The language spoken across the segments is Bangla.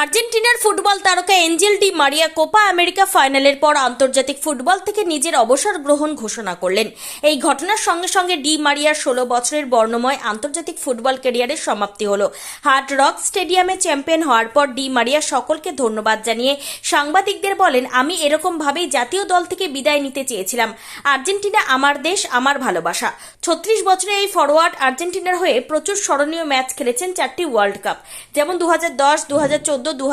আর্জেন্টিনার ফুটবল তারকা Angel Di Maria Copa America ফাইনালের পর আন্তর্জাতিক ফুটবল থেকে নিজের অবসর গ্রহণ ঘোষণা করলেন। এই ঘটনার সঙ্গে সঙ্গে ডি মারিয়ার ষোলো বছরের বর্ণময় আন্তর্জাতিক ফুটবল ক্যারিয়ারের সমাপ্তি হল। হার্ড রক স্টেডিয়ামে চ্যাম্পিয়ন হওয়ার পর ডি মারিয়া সকলকে ধন্যবাদ জানিয়ে সাংবাদিকদের বলেন, আমি এরকমভাবেই জাতীয় দল থেকে বিদায় নিতে চেয়েছিলাম। আর্জেন্টিনা আমার দেশ, আমার ভালোবাসা। ছত্রিশ বছরে এই ফরওয়ার্ড আর্জেন্টিনার হয়ে প্রচুর স্মরণীয় ম্যাচ খেলেছেন চারটি ওয়ার্ল্ড কাপ। যেমন দু হাজার দশ চোদ্দ দু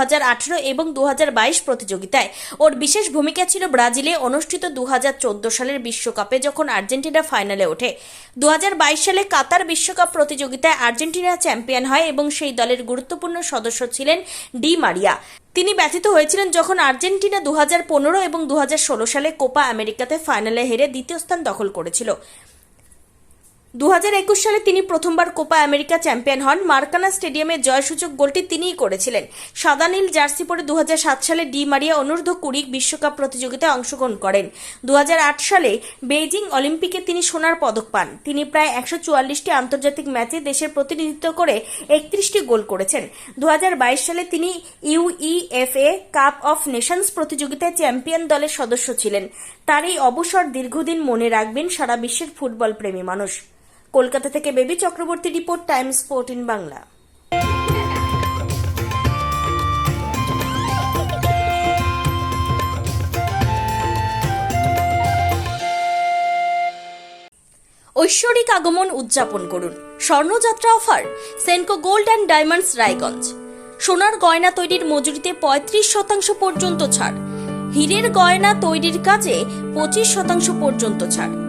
এবং দু হাজার বাইশ প্রতিযোগিতায়। ওর বিশেষ ভূমিকা ছিল ব্রাজিলে অনুষ্ঠিত দু হাজার চোদ্দ সালের বিশ্বকাপে যখন আর্জেন্টিনা ফাইনালে ওঠে। দু হাজার বাইশ সালে কাতার বিশ্বকাপ প্রতিযোগিতায় আর্জেন্টিনা চ্যাম্পিয়ন হয় এবং সেই দলের গুরুত্বপূর্ণ সদস্য ছিলেন ডি মারিয়া। তিনি ব্যথিত হয়েছিলেন যখন আর্জেন্টিনা দু হাজার পনেরো এবং দু হাজার ষোলো সালে কোপা আমেরিকাতে ফাইনালে হেরে দ্বিতীয় স্থান দখল করেছিল। দু হাজার একুশ সালে তিনি প্রথমবার কোপা আমেরিকা চ্যাম্পিয়ন হন। মার্কানা স্টেডিয়ামে জয়সূচক গোলটি তিনিই করেছিলেন। সাদা নীল জার্সি পরে দু হাজার সাত সালে ডি মারিয়া অনূর্ধ্ব কুড়ি বিশ্বকাপ প্রতিযোগিতায় অংশগ্রহণ করেন। দু হাজার আট সালে বেইজিং অলিম্পিকে তিনি সোনার পদক পান। তিনি প্রায় একশো চুয়াল্লিশটি আন্তর্জাতিক ম্যাচে দেশের প্রতিনিধিত্ব করে একত্রিশটি গোল করেছেন। দু হাজার বাইশ সালে তিনি ইউইএফএ কাপ অফ নেশনস প্রতিযোগিতায় চ্যাম্পিয়ন দলের সদস্য ছিলেন। তার এই অবসর দীর্ঘদিন মনে রাখবেন সারা বিশ্বের ফুটবল প্রেমী মানুষ। কলকাতা থেকে Baby Chakraborty report, Times fourteen Bangla. ঐশ্বরিক আগমন উদযাপন করুন। স্বর্ণযাত্রা offer, Senco gold and diamonds, Raiganj. সোনার গয়না তৈরির মজুরিতে পঁয়ত্রিশ শতাংশ পর্যন্ত ছাড়। হীরের গয়না তৈরির কাজে পঁচিশ শতাংশ পর্যন্ত ছাড়।